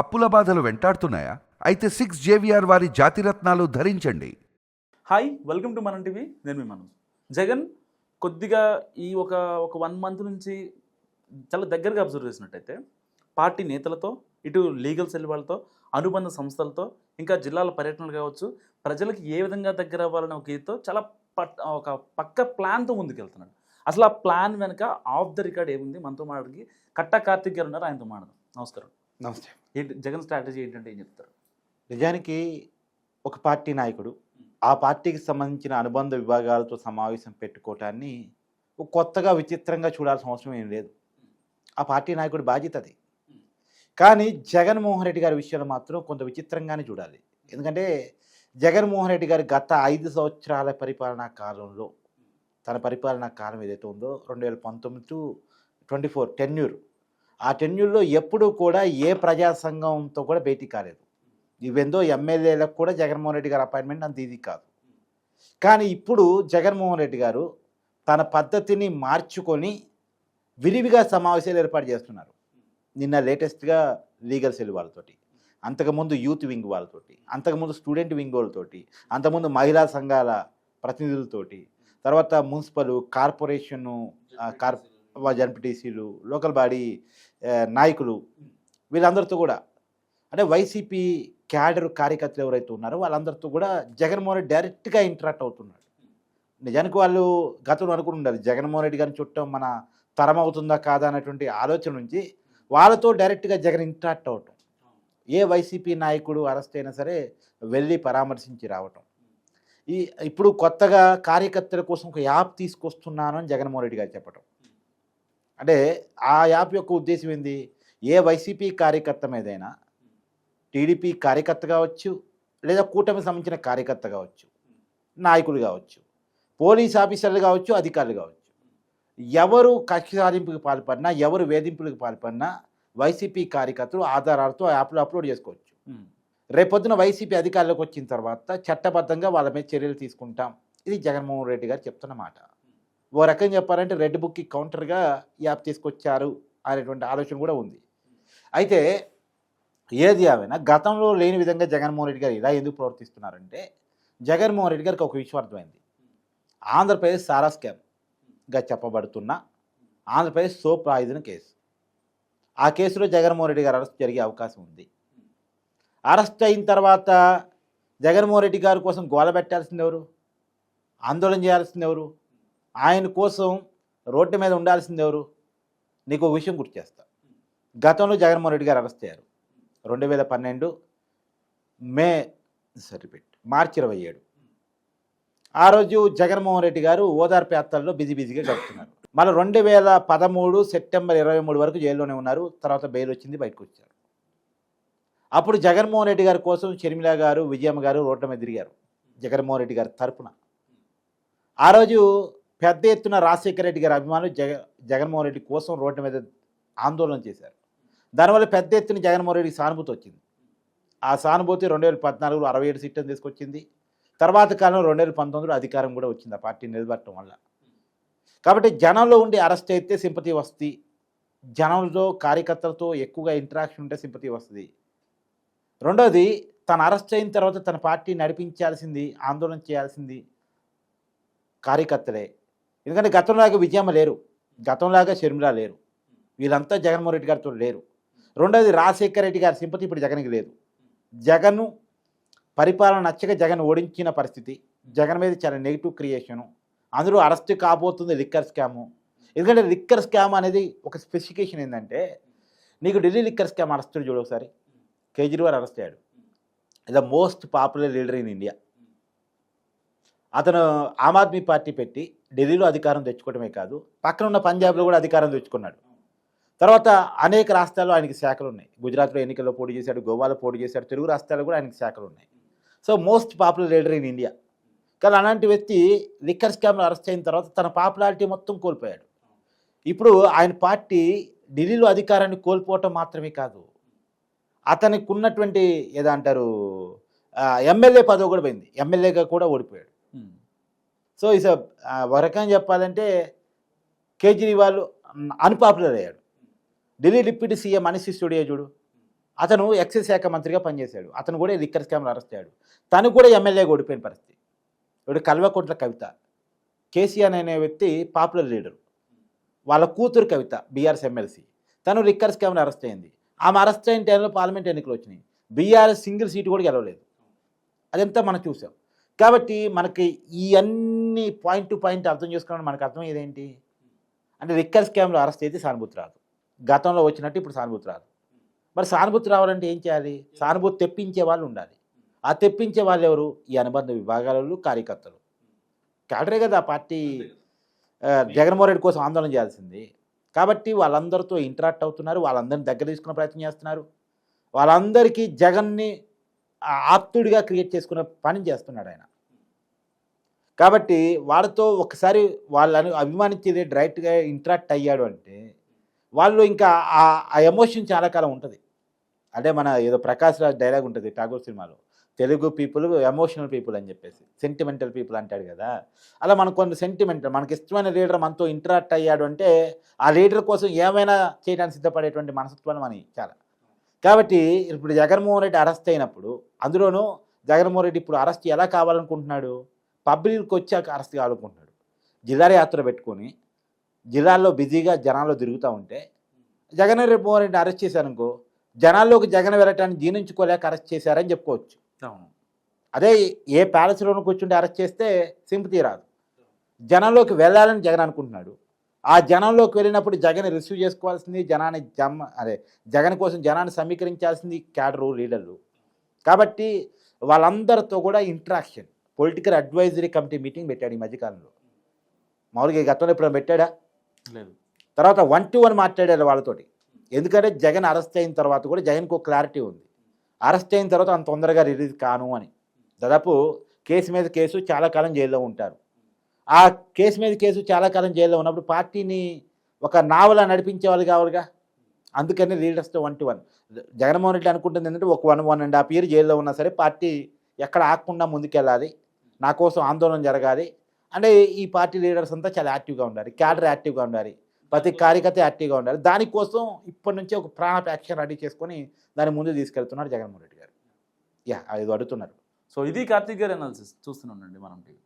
అప్పుల బాధలు వెంటాడుతున్నాయా? అయితే సిక్స్ జేవిఆర్ వారి జాతిరత్నాలు ధరించండి. Hi welcome to Manam TV నేను మీ మనోజ్. జగన్ కొద్దిగా ఈ ఒక ఒక వన్ మంత్ నుంచి చాలా దగ్గరగా అబ్జర్వ్ చేసినట్టయితే పార్టీ నేతలతో ఇటు లీగల్ సెల్ వాళ్ళతో అనుబంధ సంస్థలతో ఇంకా జిల్లాల పర్యటనలు కావచ్చు ప్రజలకు ఏ విధంగా దగ్గర అవ్వాలనే ఒక ఇదితో చాలా పట్ ఒక పక్క ప్లాన్తో ముందుకెళ్తున్నాడు. అసలు ఆ ప్లాన్ వెనుక ఆఫ్ ద రికార్డ్ ఏముంది? మనతో మాట్లాడికి కట్టా కార్తిక్ గారు ఉన్నారు ఆయనతో మాట్లాడదాం. నమస్కారం. నమస్తే. ఏంటి జగన్ స్ట్రాటజీ ఏంటంటే ఏం చెప్తారు? నిజానికి ఒక పార్టీ నాయకుడు ఆ పార్టీకి సంబంధించిన అనుబంధ విభాగాలతో సమావేశం పెట్టుకోవటాన్ని కొత్తగా విచిత్రంగా చూడాల్సిన అవసరం ఏం లేదు. ఆ పార్టీ నాయకుడి బాధ్యత అది. కానీ జగన్మోహన్ రెడ్డి గారి విషయంలో మాత్రం కొంత విచిత్రంగానే చూడాలి. ఎందుకంటే జగన్మోహన్ రెడ్డి గారి గత ఐదు సంవత్సరాల పరిపాలనా కాలంలో తన పరిపాలనా కాలం ఏదైతే ఉందో రెండు వేల పంతొమ్మిది టు ట్వంటీ ఫోర్ టెన్యూర్ ఆ టెన్యూర్లో ఎప్పుడూ కూడా ఏ ప్రజా సంఘంతో కూడా భేటీ కాలేదు. ఇవెందో ఎమ్మెల్యేలకు కూడా జగన్మోహన్ రెడ్డి గారి అపాయింట్మెంట్ అంత ఇది కాదు. కానీ ఇప్పుడు జగన్మోహన్ రెడ్డి గారు తన పద్ధతిని మార్చుకొని విరివిగా సమావేశాలు ఏర్పాటు చేస్తున్నారు. నిన్న లేటెస్ట్గా లీగల్ సెల్ వాళ్ళతోటి అంతకుముందు యూత్ వింగ్ వాళ్ళతోటి అంతకుముందు స్టూడెంట్ వింగ్ వాళ్ళతోటి అంతకుముందు మహిళా సంఘాల ప్రతినిధులతోటి తర్వాత మున్సిపల్ కార్పొరేషను కార్ జన్పిటీసీలు లోకల్ బాడీ నాయకులు వీళ్ళందరితో కూడా అంటే వైసీపీ క్యాడర్ కార్యకర్తలు ఎవరైతే ఉన్నారో వాళ్ళందరితో కూడా జగన్మోహన్ రెడ్డి డైరెక్ట్గా ఇంటరాక్ట్ అవుతున్నాడు. నిజానికి వాళ్ళు గతంలో అనుకుని ఉండాలి జగన్మోహన్ రెడ్డి గారిని చుట్టం మన తరం అవుతుందా కాదా అనేటువంటి ఆలోచన నుంచి వాళ్ళతో డైరెక్ట్గా జగన్ ఇంటరాక్ట్ అవటం ఏ వైసీపీ నాయకుడు అరెస్ట్ అయినా సరే వెళ్ళి పరామర్శించి రావటం. ఈ ఇప్పుడు కొత్తగా కార్యకర్తల కోసం ఒక యాప్ తీసుకొస్తున్నాను అని జగన్మోహన్ రెడ్డి గారు చెప్పటం. అంటే ఆ యాప్ యొక్క ఉద్దేశం ఏంది? ఏ వైసీపీ కార్యకర్త మీదైనా టీడీపీ కార్యకర్త కావచ్చు లేదా కూటమి సంబంధించిన కార్యకర్త కావచ్చు నాయకులు కావచ్చు పోలీస్ ఆఫీసర్లు కావచ్చు అధికారులు కావచ్చు ఎవరు కక్ష సాధింపుకి పాల్పడినా ఎవరు వేధింపులకు పాల్పడినా వైసీపీ కార్యకర్తలు ఆధారాలతో ఆ యాప్లో అప్లోడ్ చేసుకోవచ్చు. రేపొద్దున వైసీపీ అధికారులకు వచ్చిన తర్వాత చట్టబద్ధంగా వాళ్ళ మీద చర్యలు తీసుకుంటాం. ఇది జగన్మోహన్ రెడ్డి గారు చెప్తున్న మాట. ఓ రకం చెప్పారంటే రెడ్ బుక్కి కౌంటర్గా యాప్ తీసుకొచ్చారు అనేటువంటి ఆలోచన కూడా ఉంది. అయితే ఏది ఏమైనా గతంలో లేని విధంగా జగన్మోహన్ రెడ్డి గారు ఇలా ఎందుకు ప్రవర్తిస్తున్నారంటే జగన్మోహన్ రెడ్డి గారికి ఒక విషయం అర్థమైంది. ఆంధ్రప్రదేశ్ సారా స్కామ్గా చెప్పబడుతున్న ఆంధ్రప్రదేశ్ సోప్ ఆయుధన కేసు. ఆ కేసులో జగన్మోహన్ రెడ్డి గారు అరెస్ట్ జరిగే అవకాశం ఉంది. అరెస్ట్ అయిన తర్వాత జగన్మోహన్ రెడ్డి గారి కోసం గోల పెట్టాల్సింది ఎవరు? ఆందోళన చేయాల్సింది ఎవరు? ఆయన కోసం రోడ్డు మీద ఉండాల్సింది ఎవరు? నీకు ఒక విషయం గుర్తు చేస్తా. గతంలో జగన్మోహన్ రెడ్డి గారు అరెస్ట్ అయ్యారు. రెండు వేల పన్నెండు మే సరిపెట్టి. మార్చి ఇరవై ఏడు. ఆ రోజు జగన్మోహన్ రెడ్డి గారు ఓదార్పు యాత్రల్లో బిజీ బిజీగా గడుపుతున్నారు. మళ్ళీ రెండు వేల పదమూడు సెప్టెంబర్ ఇరవై మూడు వరకు జైల్లోనే ఉన్నారు. తర్వాత బెయిల్ వచ్చింది బయటకు వచ్చారు. అప్పుడు జగన్మోహన్ రెడ్డి గారి కోసం షర్మిల గారు విజయమ్మ గారు రోడ్ల మీద తిరిగారు. జగన్మోహన్ రెడ్డి గారి తరపున. ఆ రోజు పెద్ద ఎత్తున రాజశేఖర రెడ్డి గారి అభిమానులు జగ జగన్మోహన్ రెడ్డి కోసం రోడ్ల మీద ఆందోళన చేశారు. దానివల్ల పెద్ద ఎత్తున జగన్మోహన్ రెడ్డికి సానుభూతి వచ్చింది. ఆ సానుభూతి రెండు వేల పద్నాలుగులో అరవై ఏడు సీట్లను తీసుకొచ్చింది. తర్వాత కాలంలో రెండు వేల పంతొమ్మిదిలో అధికారం కూడా వచ్చింది ఆ పార్టీ నిలబడటం వల్ల. కాబట్టి జనంలో ఉండి అరెస్ట్ అయితే సింపతి వస్తుంది జనంలో కార్యకర్తలతో ఎక్కువగా ఇంటరాక్షన్ ఉంటే సింపతి వస్తుంది రెండోది తను అరెస్ట్ అయిన తర్వాత తన పార్టీ నడిపించాల్సింది ఆందోళన చేయాల్సింది కార్యకర్తలే. ఎందుకంటే గతంలాగా విజయమ్మ లేరు. గతంలాగా షర్మిల లేరు. వీళ్ళంతా జగన్మోహన్ రెడ్డి గారితో లేరు. రెండోది రాజశేఖర రెడ్డి గారి సింపతి ఇప్పుడు జగన్కి లేదు. జగన్ పరిపాలన నచ్చక జగన్ ఓడించిన పరిస్థితి జగన్ మీద చాలా నెగిటివ్ క్రియేషను అందులో అరెస్ట్ కాబోతుంది లిక్కర్ స్కాము. ఎందుకంటే లిక్కర్ స్కామ్ అనేది ఒక స్పెసిఫికేషన్ ఏంటంటే నీకు ఢిల్లీ లిక్కర్ స్కామ్ అరెస్టులు చూడు ఒకసారి. కేజ్రీవాల్ అరెస్ట్ అయ్యాడు. The most popular leader in India. అతను ఆమ్ ఆద్మీ పార్టీ పెట్టి ఢిల్లీలో అధికారం తెచ్చుకోవడమే కాదు పక్కన ఉన్న పంజాబ్లో కూడా అధికారం తెచ్చుకున్నాడు. తర్వాత అనేక రాష్ట్రాల్లో ఆయనకి శాఖలు ఉన్నాయి గుజరాత్లో ఎన్నికల్లో పోటీ చేశాడు గోవాలో పోటీ చేశాడు తెలుగు రాష్ట్రాల్లో కూడా ఆయనకి శాఖలు ఉన్నాయి so most popular leader in India. కానీ అలాంటి వ్యక్తి లిక్కర్ స్కామ్లో అరెస్ట్ అయిన తర్వాత తన పాపులారిటీ మొత్తం కోల్పోయాడు. ఇప్పుడు ఆయన పార్టీ ఢిల్లీలో అధికారాన్ని కోల్పోవటం మాత్రమే కాదు అతనికి ఉన్నటువంటి ఏదంటారు ఎమ్మెల్యే పదవి కూడా పోయింది. ఎమ్మెల్యేగా కూడా ఓడిపోయాడు. సో ఈ ఒక రకంగా చెప్పాలంటే కేజ్రీవాల్ అన్పాపులర్ అయ్యాడు. ఢిల్లీ డిప్యూటీ సీఎం మనీష్ స్టూడియో చూడు. అతను ఎక్సైజ్ శాఖ మంత్రిగా పనిచేశాడు. అతను కూడా లిక్కర్ స్కామ్లో అరెస్ట్ అయ్యాడు. తను కూడా ఎమ్మెల్యేగా ఓడిపోయిన పరిస్థితి. ఇప్పుడు కల్వకుంట్ల కవిత కేసీఆర్ అనే వ్యక్తి పాపులర్ లీడర్ వాళ్ళ కూతురు కవిత బీఆర్ఎస్ ఎమ్మెల్సీ. తను లిక్కర్ స్కామ్లో అరెస్ట్ అయింది. ఆమె అరెస్ట్ అయిన టైంలో పార్లమెంట్ ఎన్నికలు వచ్చినాయి. బీఆర్ఎస్ సింగిల్ సీటు కూడా గెలవలేదు. అదంతా మనం చూసాం. కాబట్టి మనకి ఈ అన్ని పాయింట్ టు పాయింట్ అర్థం చేసుకోవడం మనకు అర్థమయ్యేది ఏంటి అంటే లిక్కర్ స్కామ్లో అరెస్ట్ అయితే సానుభూతి రాదు. గతంలో వచ్చినట్టు ఇప్పుడు సానుభూతి రాదు. మరి సానుభూతి రావాలంటే ఏం చేయాలి? సానుభూతి తెప్పించే వాళ్ళు ఉండాలి. ఆ తెప్పించే వాళ్ళు ఎవరు? ఈ అనుబంధ విభాగాలలో కార్యకర్తలు. కాడరే కదా ఆ పార్టీ జగన్మోహన్ రెడ్డి కోసం ఆందోళన చేయాల్సింది. కాబట్టి వాళ్ళందరితో ఇంటరాక్ట్ అవుతున్నారు. వాళ్ళందరిని దగ్గర తీసుకునే ప్రయత్నం చేస్తున్నారు. వాళ్ళందరికీ జగన్ని ఆప్తుడిగా క్రియేట్ చేసుకునే పని చేస్తున్నాడు ఆయన. కాబట్టి వాళ్ళతో ఒకసారి వాళ్ళని అభిమానించేది డైరెక్ట్గా ఇంటరాక్ట్ అయ్యాడు అంటే వాళ్ళు ఇంకా ఆ- ఆ ఎమోషన్ చాలా కాలం ఉంటుంది. అంటే మన ఏదో ప్రకాష్ రాజ్ డైలాగ్ ఉంటుంది ఠాగూర్ సినిమాలో. తెలుగు పీపుల్ ఎమోషనల్ పీపుల్ అని చెప్పేసి. సెంటిమెంటల్ పీపుల్ అంటాడు కదా. అలా మనకు కొన్ని సెంటిమెంటల్ మనకి ఇష్టమైన లీడర్ మనతో ఇంటరాక్ట్ అయ్యాడు అంటే ఆ లీడర్ కోసం ఏమైనా చేయడానికి సిద్ధపడేటువంటి మనస్తత్వాలు మనకి చాలా. కాబట్టి ఇప్పుడు జగన్మోహన్ రెడ్డి అరెస్ట్ అయినప్పుడు అందులోనూ జగన్మోహన్ రెడ్డి ఇప్పుడు అరెస్ట్ ఎలా కావాలనుకుంటున్నాడు? పబ్లిక్ వచ్చాక అరెస్ట్ కావాలనుకుంటున్నాడు. జిల్లా యాత్ర పెట్టుకొని జిల్లాల్లో బిజీగా జనాల్లో తిరుగుతూ ఉంటే జగన్ మోహన్ రెడ్డి అరెస్ట్ చేశారనుకో జనాల్లోకి జగన్ వెళ్ళటాన్ని జీర్ణించుకోలేక అరెస్ట్ చేశారని చెప్పుకోవచ్చు. అవును. అదే ఏ ప్యాలెస్లోనూ కూర్చుంటే అరెస్ట్ చేస్తే సింపతి రాదు. జనంలోకి వెళ్ళాలని జగన్ అనుకుంటున్నాడు. ఆ జనంలోకి వెళ్ళినప్పుడు జగన్ రిసీవ్ చేసుకోవాల్సింది జనాన్ని జమ్మ అదే జగన్ కోసం జనాన్ని సమీకరించాల్సింది క్యాడరు లీడర్లు. కాబట్టి వాళ్ళందరితో కూడా interaction political advisory committee meeting పెట్టాడు ఈ మధ్యకాలంలో. మామూలుగా ఈ గతంలో ఎప్పుడైనా పెట్టాడా? లేదు. తర్వాత వన్ టు వన్ మాట్లాడారు వాళ్ళతోటి. ఎందుకంటే జగన్ అరెస్ట్ అయిన తర్వాత కూడా జగన్కు ఒక క్లారిటీ ఉంది. అరెస్ట్ అయిన తర్వాత అంత తొందరగా రిలీజ్ కాను అని. దాదాపు కేసు మీద కేసు చాలా కాలం జైల్లో ఉంటారు. ఆ కేసు మీద కేసు చాలా కాలం జైల్లో ఉన్నప్పుడు పార్టీని ఒక నావలా నడిపించే వాళ్ళు కావాలిగా. అందుకని లీడర్స్తో one to one Jaganmohan Reddy అనుకుంటుంది ఏంటంటే ఒక one one and half year జైల్లో ఉన్నా సరే పార్టీ ఎక్కడ ఆగకుండా ముందుకెళ్ళాలి. నా కోసం ఆందోళన జరగాలి. అంటే ఈ పార్టీ లీడర్స్ అంతా చాలా యాక్టివ్గా ఉండాలి. క్యాడర్ యాక్టివ్గా ఉండాలి. ప్రతి కార్యకర్త యాక్టివ్గా ఉండాలి. దానికోసం ఇప్పటి నుంచే ఒక ప్రాణ యాక్షన్ రెడీ చేసుకొని దాని ముందు తీసుకెళ్తున్నారు జగన్మోహన్ రెడ్డి గారు. యా అది అడుగుతున్నారు. సో ఇది కార్తీక్ గారి అనాలిసిస్ చూస్తున్నానండి మనం టీవీ.